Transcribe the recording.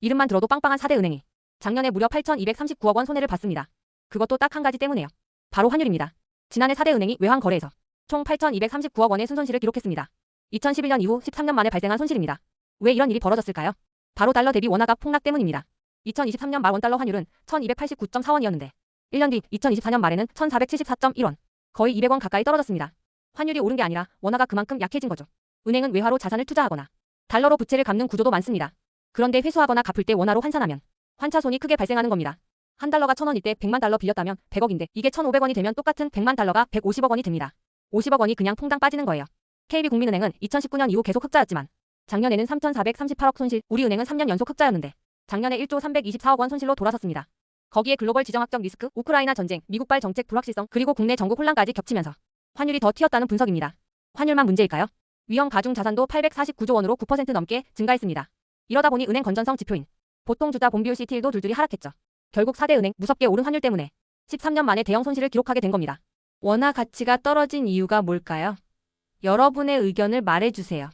이름만 들어도 빵빵한 4대 은행이 작년에 무려 8,239억 원 손해를 봤습니다. 그것도 딱 한 가지 때문에요. 바로 환율입니다. 지난해 4대 은행이 외환 거래에서 총 8,239억 원의 순손실을 기록했습니다. 2011년 이후 13년 만에 발생한 손실입니다. 왜 이런 일이 벌어졌을까요? 바로 달러 대비 원화가 폭락 때문입니다. 2023년 말 원달러 환율은 1,289.4원이었는데 1년 뒤 2024년 말에는 1,474.1원, 거의 200원 가까이 떨어졌습니다. 환율이 오른 게 아니라 원화가 그만큼 약해진 거죠. 은행은 외화로 자산을 투자하거나 달러로 부채를 갚는 구조도 많습니다. 그런데 회수하거나 갚을 때 원화로 환산하면 환차 손이 크게 발생하는 겁니다. 한 달러가 1,000원일 때 100만 달러 빌렸다면 100억인데 이게 1,500원이 되면 똑같은 100만 달러가 150억 원이 됩니다. 50억 원이 그냥 통장 빠지는 거예요. KB국민은행은 2019년 이후 계속 흑자였지만 작년에는 3,438억 손실, 우리은행은 3년 연속 흑자였는데 작년에 1조 324억 원 손실로 돌아섰습니다. 거기에 글로벌 지정학적 리스크, 우크라이나 전쟁, 미국발 정책 불확실성, 그리고 국내 전국 혼란까지 겹치면서 환율이 더 튀었다는 분석입니다. 환율만 문제일까요? 위험 가중 자산도 849조 원으로 9% 넘게 증가했습니다. 이러다 보니 은행 건전성 지표인 보통 주자 본비율 CTL도 줄줄이 하락했죠. 결국 4대 은행 무섭게 오른 환율 때문에 13년 만에 대형 손실을 기록하게 된 겁니다. 원화 가치가 떨어진 이유가 뭘까요? 여러분의 의견을 말해주세요.